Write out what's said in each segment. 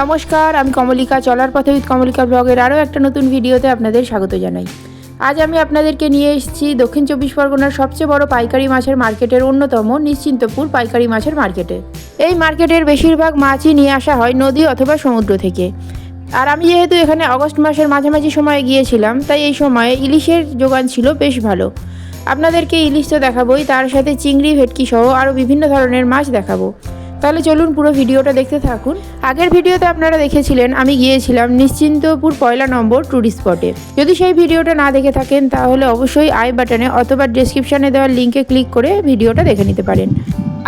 নমস্কার, আমি কমলিকা। চলার পথে উইথ কমলিকা ব্লগের আরও একটা নতুন ভিডিওতে আপনাদের স্বাগত জানাই। আজ আমি আপনাদেরকে নিয়ে এসেছি দক্ষিণ চব্বিশ পরগনার সবচেয়ে বড় পাইকারি মাছের মার্কেটের অন্যতম নিশ্চিন্তপুর পাইকারি মাছের মার্কেটে। এই মার্কেটের বেশিরভাগ মাছই নিয়ে আসা হয় নদী অথবা সমুদ্র থেকে। আর আমি যেহেতু এখানে অগস্ট মাসের মাঝামাঝি সময়ে গিয়েছিলাম, তাই এই সময়ে ইলিশের যোগান ছিল বেশ ভালো। আপনাদেরকে ইলিশ তো দেখাবোই, তার সাথে চিংড়ি, ভেটকি সহ আরও বিভিন্ন ধরনের মাছ দেখাবো। তাহলে চলুন পুরো ভিডিওটা দেখতে থাকুন। আগের ভিডিওতে আপনারা দেখেছিলেন, আমি গিয়েছিলাম নিশ্চিন্তপুর পয়লা নম্বর ট্যুরিস্ট স্পটে যদি সেই ভিডিওটা না দেখে থাকেন, তাহলে অবশ্যই আই বাটনে অথবা ডেসক্রিপশানে দেওয়ার লিঙ্কে ক্লিক করে ভিডিওটা দেখে নিতে পারেন।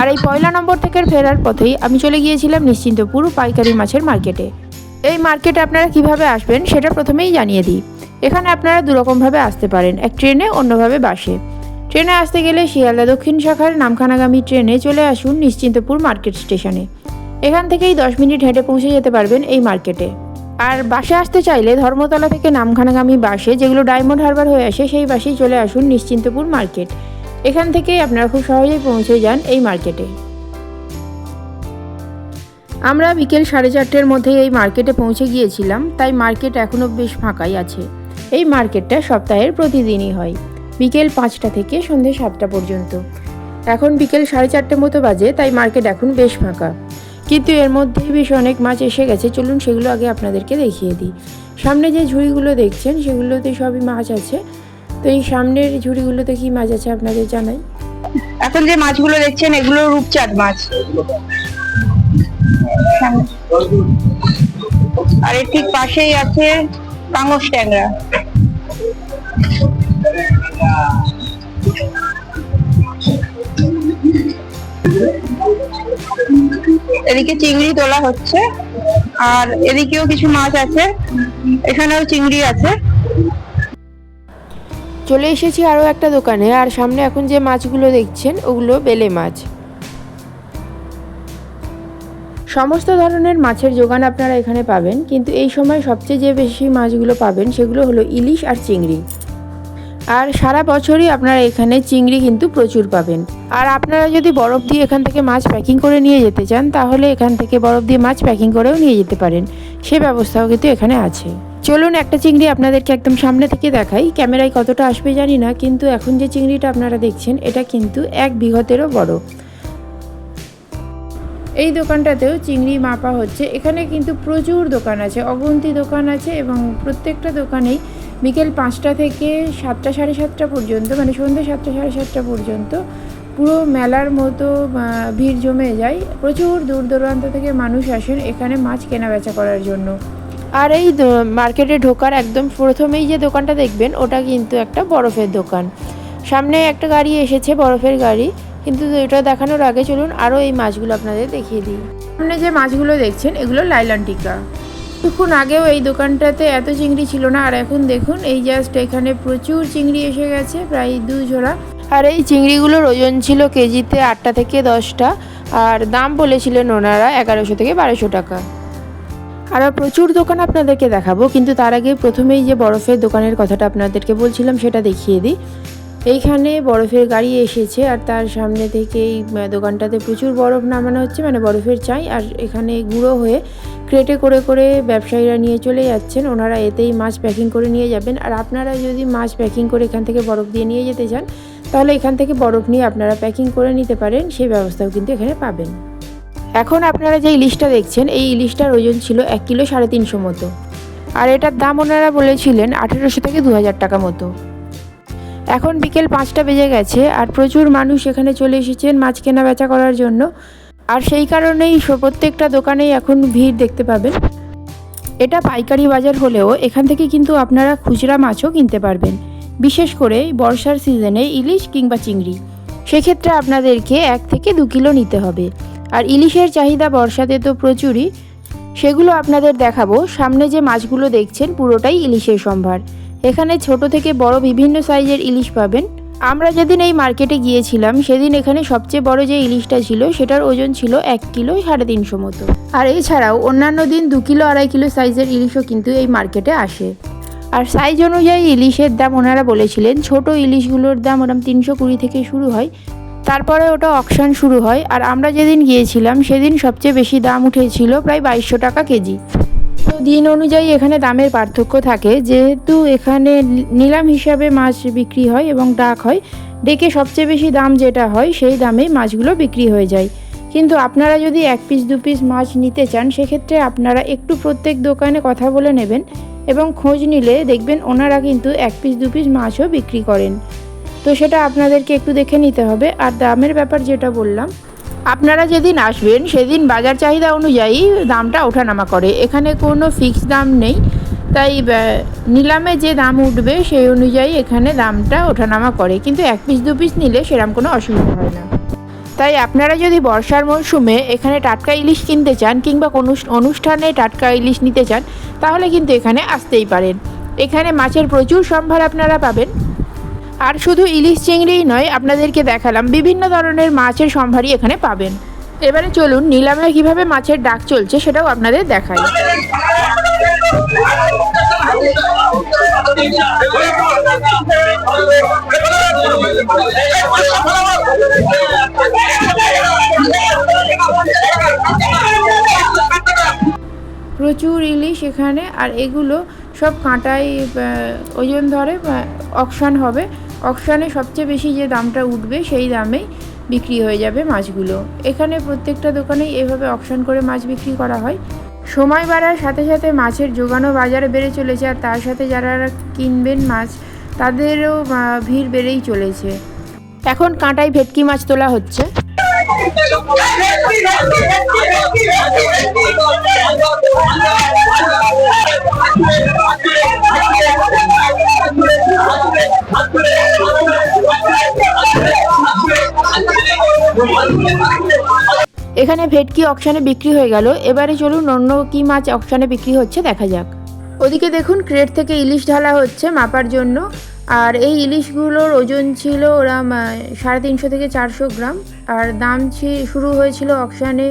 আর এই পয়লা নম্বর থেকে ফেরার পথেই আমি চলে গিয়েছিলাম নিশ্চিন্তপুর পাইকারি মাছের মার্কেটে এই মার্কেটে আপনারা কীভাবে আসবেন, সেটা প্রথমেই জানিয়ে দিই। এখানে আপনারা দুরকমভাবে আসতে পারেন, এক ট্রেনে অন্যভাবে বাসে। ট্রেনে আসতে গেলে শিয়ালদা দক্ষিণ শাখার নামখানাগামী ট্রেনে চলে আসুন নিশ্চিন্তপুর মার্কেট স্টেশনে। এখান থেকেই দশ মিনিট হেঁটে পৌঁছে যেতে পারবেন এই মার্কেটে। আর বাসে আসতে চাইলে ধর্মতলা থেকে নামখানাগামী বাসে যেগুলো ডায়মন্ড হারবার হয়ে আসে, সেই বাসেই চলে আসুন নিশ্চিন্তপুর মার্কেট। এখান থেকেই আপনারা খুব সহজেই পৌঁছে যান এই মার্কেটে। আমরা বিকেল সাড়ে চারটের মধ্যে এই মার্কেটে পৌঁছে গিয়েছিলাম, তাই মার্কেট এখনও বেশ ফাঁকাই আছে। এই মার্কেটটা সপ্তাহের প্রতিদিনই হয়। বিকেল পাঁচটা থেকে সন্ধ্যে সাতটা পর্যন্ত। এখন বিকেল সাড়ে চারটে মতো বাজে, তাই মার্কেট এখন বেশ ফাঁকা। কিন্তু এর মধ্যেই বেশ অনেক মাছ এসে গেছে, চলুন সেগুলো আগে আপনাদেরকে দেখিয়ে দিই। সামনে যে ঝুড়িগুলো দেখছেন, সেগুলোতে সবই মাছ আছে। তো এই সামনের ঝুড়িগুলোতে কি মাছ আছে আপনাদের জানাই? এখন যে মাছগুলো দেখছেন, এগুলো রূপচাঁদ মাছ। আর এর ঠিক পাশেই আছে পাঙস ট্যাংরা। এদিকে চিংড়ি তোলা হচ্ছে। আর এদিকেও কিছু মাছ আছে। এখানেও চিংড়ি আছে। চলে এসেছি আরও একটা দোকানে। আর সামনে এখন যে মাছগুলো দেখছেন, ওগুলো বেলে মাছ। সমস্ত ধরনের মাছের যোগান আপনারা এখানে পাবেন। কিন্তু এই সময় সবচেয়ে যে বেশি মাছগুলো পাবেন, সেগুলো হলো ইলিশ আর চিংড়ি। আর সারা বছরই আপনারা এখানে চিংড়ি কিন্তু প্রচুর পাবেন। আর আপনারা যদি বরফ দিয়ে এখান থেকে মাছ প্যাকিং করে নিয়ে যেতে চান, তাহলে এখান থেকে বরফ দিয়ে মাছ প্যাকিং করেও নিয়ে যেতে পারেন। সে ব্যবস্থাও কিন্তু এখানে আছে। চলুন একটা চিংড়ি আপনাদেরকে একদম সামনে থেকে দেখাই। ক্যামেরায় কতটা আসবে জানি না, কিন্তু এখন যে চিংড়িটা আপনারা দেখছেন, এটা কিন্তু এক বিঘতেরও বড় এই দোকানটাতেও চিংড়ি মাপা হচ্ছে। এখানে কিন্তু প্রচুর দোকান আছে, অগুন্তি দোকান আছে এবং প্রত্যেকটা দোকানেই বিকেল পাঁচটা থেকে সাতটা, সাড়ে সাতটা পর্যন্ত মানে সন্ধ্যে সাতটা, সাড়ে সাতটা পর্যন্ত পুরো মেলার মতো ভিড় জমে যায়। প্রচুর দূর দূরান্ত থেকে মানুষ আসেন এখানে মাছ কেনা বেচা করার জন্য। আর এই মার্কেটে ঢোকার একদম প্রথমেই যে দোকানটা দেখবেন, ওটা কিন্তু একটা বরফের দোকান। সামনে একটা গাড়ি এসেছে, বরফের গাড়ি। কিন্তু এটা দেখানোর আগে চলুন আরও এই মাছগুলো আপনাদের দেখিয়ে দিই। সামনে যে মাছগুলো দেখছেন, এগুলো লাইলান টিকা কিছুক্ষণ আগেও এই দোকানটাতে এত চিংড়ি ছিল না, আর এখন দেখুন, এই জাস্ট এখানে প্রচুর চিংড়ি এসে গেছে, প্রায় দু ঝোড়া আর এই চিংড়িগুলোর ওজন ছিল কেজিতে আটটা থেকে দশটা, আর দাম বলেছিলেন ওনারা এগারোশো থেকে বারোশো টাকা। আরও প্রচুর দোকান আপনাদেরকে দেখাবো, কিন্তু তার আগে প্রথমেই যে বরফের দোকানের কথাটা আপনাদেরকে বলছিলাম, সেটা দেখিয়ে দিই। এইখানে বরফের গাড়ি এসেছে আর তার সামনে থেকে এই দোকানটাতে প্রচুর বরফ নামানো হচ্ছে মানে বরফের চাই। আর এখানে গুঁড়ো হয়ে ক্রেটে করে করে ব্যবসায়ীরা নিয়ে চলে যাচ্ছেন। ওনারা এতেই মাছ প্যাকিং করে নিয়ে যাবেন। আর আপনারা যদি মাছ প্যাকিং করে এখান থেকে বরফ দিয়ে নিয়ে যেতে চান, তাহলে এখান থেকে বরফ নিয়ে আপনারা প্যাকিং করে নিতে পারেন। সেই ব্যবস্থাও কিন্তু এখানে পাবেন। এখন আপনারা যে ইলিশটা দেখছেন, এই ইলিশটার ওজন ছিল এক কিলো সাড়ে তিনশো মতো। আর এটার দাম ওনারা বলেছিলেন আঠেরোশো থেকে দু হাজার টাকা মতো। এখন বিকেল পাঁচটা বেজে গেছে আর প্রচুর মানুষ এখানে চলে এসেছেন মাছ কেনা বেচা করার জন্য। আর সেই কারণেই প্রত্যেকটা দোকানেই এখন ভিড় দেখতে পাবেন। এটা পাইকারি বাজার হলেও এখান থেকে কিন্তু আপনারা খুচরা মাছও কিনতে পারবেন। বিশেষ করে বর্ষার সিজনে ইলিশ কিংবা চিংড়ি। সেক্ষেত্রে আপনাদেরকে এক থেকে দু কিলো নিতে হবে। আর ইলিশের চাহিদা বর্ষাতে তো প্রচুরই। সেগুলো আপনাদের দেখাবো। সামনে যে মাছগুলো দেখছেন পুরোটাই ইলিশের সম্ভার। এখানে ছোট থেকে বড় বিভিন্ন সাইজের ইলিশ পাবেন। আমরা যেদিন এই মার্কেটে গিয়েছিলাম, সেদিন এখানে সবচেয়ে বড় যে ইলিশটা ছিল, সেটার ওজন ছিল এক কিলো সাড়ে তিনশো মতো। আর এছাড়াও অন্যান্য দিন দু কিলো আড়াই কিলো সাইজের ইলিশও কিন্তু এই মার্কেটে আসে। আর সাইজ অনুযায়ী ইলিশের দাম ওনারা বলেছিলেন, ছোট ইলিশগুলোর দাম ওরকম তিনশো কুড়ি থেকে শুরু হয়। তারপরে ওটা অকশন শুরু হয়। আর আমরা যেদিন গিয়েছিলাম, সেদিন সবচেয়ে বেশি দাম উঠেছিল প্রায় বাইশশো টাকা কেজি। তো দিন অনুযায়ী এখানে দামের পার্থক্য থাকে। যেহেতু এখানে নিলাম হিসাবে মাছ বিক্রি হয় এবং ডাক হয়, ডেকে সবচেয়ে বেশি দাম যেটা হয়, সেই দামেই মাছগুলো বিক্রি হয়ে যায়। কিন্তু আপনারা যদি এক পিস দু পিস মাছ নিতে চান, সেক্ষেত্রে আপনারা একটু প্রত্যেক দোকানে কথা বলে নেবেন এবং খোঁজ নিলে দেখবেন ওনারা কিন্তু এক পিস দু পিস মাছও বিক্রি করেন। তো সেটা আপনাদেরকে একটু দেখে নিতে হবে। আর দামের ব্যাপার যেটা বললাম আপনারা যেদিন আসবেন, সেদিন বাজার চাহিদা অনুযায়ী দামটা ওঠানামা করে। এখানে কোনো ফিক্স দাম নেই। তাই নিলামে যে দাম উঠবে, সেই অনুযায়ী এখানে দামটা ওঠানামা করে। কিন্তু এক পিস দু পিস নিলে সেরকম কোনো অসুবিধা হয় না। তাই আপনারা যদি বর্ষার মরশুমে এখানে টাটকা ইলিশ কিনতে চান কিংবা কোনো অনুষ্ঠানে টাটকা ইলিশ নিতে চান, তাহলে কিন্তু এখানে আসতেই পারেন। এখানে মাছের প্রচুর সম্ভার আপনারা পাবেন। আর শুধু ইলিশ চিংড়িই নয়, আপনাদেরকে দেখালাম বিভিন্ন ধরনের মাছের সম্ভারই এখানে পাবেন। এবারে চলুন, নিলামে কীভাবে মাছের ডাক চলছে সেটাও আপনাদের দেখাই। প্রচুর ইলিশ এখানে, আর এগুলো সব কাঁটায় ওজন ধরে অকশান হবে। অকশানে সবচেয়ে বেশি যে দামটা উঠবে, সেই দামেই বিক্রি হয়ে যাবে মাছগুলো। এখানে প্রত্যেকটা দোকানেই এভাবে অকশান করে মাছ বিক্রি করা হয়। সময় বাড়ার সাথে সাথে মাছের যোগানও বাজারে বেড়ে চলেছে আর তার সাথে যারা কিনবেন মাছ, তাদেরও ভিড় বেড়েই চলেছে। এখন কাঁটায় ভেটকি মাছ তোলা হচ্ছে। এখানে ভেটকি অকশানে বিক্রি হয়ে গেল। এবারে চলুন অন্য কি মাছ অকশানে বিক্রি হচ্ছে দেখা যাক। ওদিকে দেখুন, ক্রেট থেকে ইলিশ ঢালা হচ্ছে মাপার জন্য। আর এই ইলিশগুলোর ওজন ছিল ওরা সাড়ে তিনশো থেকে চারশো গ্রাম। আর দাম শুরু হয়েছিল অকশানে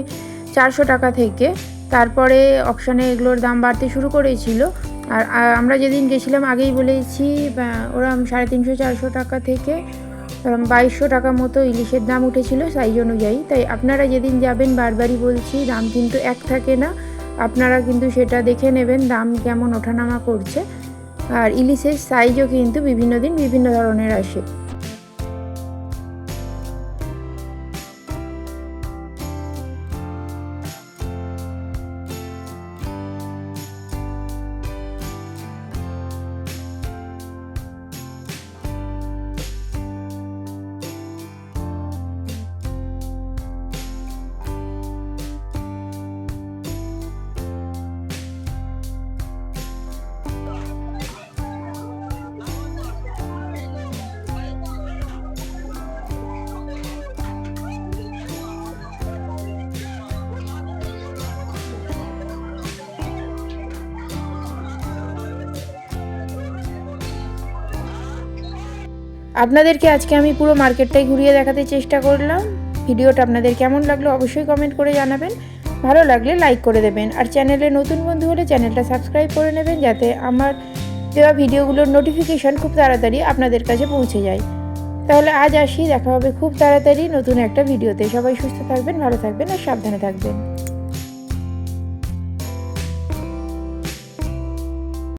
চারশো টাকা থেকে। তারপরে অকশানে এগুলোর দাম বাড়তে শুরু করেছিল। আর আমরা যেদিন গেছিলাম আগেই বলেছি ওরা সাড়ে তিনশো, চারশো টাকা থেকে বাইশশো টাকা মতো ইলিশের দাম উঠেছিল সাইজ অনুযায়ী। তাই আপনারা যেদিন যাবেন, বারবারই বলছি, দাম কিন্তু এক থাকে না। আপনারা কিন্তু সেটা দেখে নেবেন, দাম কেমন ওঠানামা করছে। আর ইলিশের সাইজও কিন্তু বিভিন্ন দিন বিভিন্ন ধরনের আসে। আপনাদেরকে আজকে আমি পুরো মার্কেটটাই ঘুরিয়ে দেখাতে চেষ্টা করলাম। ভিডিওটা আপনাদের কেমন লাগল অবশ্যই কমেন্ট করে জানাবেন। ভালো লাগলে লাইক করে দেবেন। আর চ্যানেলে নতুন বন্ধু হলে চ্যানেলটা সাবস্ক্রাইব করে নেবেন যাতে আমার দেওয়া ভিডিওগুলোর নোটিফিকেশন খুব তাড়াতাড়ি আপনাদের কাছে পৌঁছে যায়। তাহলে আজ আসি, দেখা হবে খুব তাড়াতাড়ি নতুন একটা ভিডিওতে। সবাই সুস্থ থাকবেন, ভালো থাকবেন আর সাবধানে থাকবেন।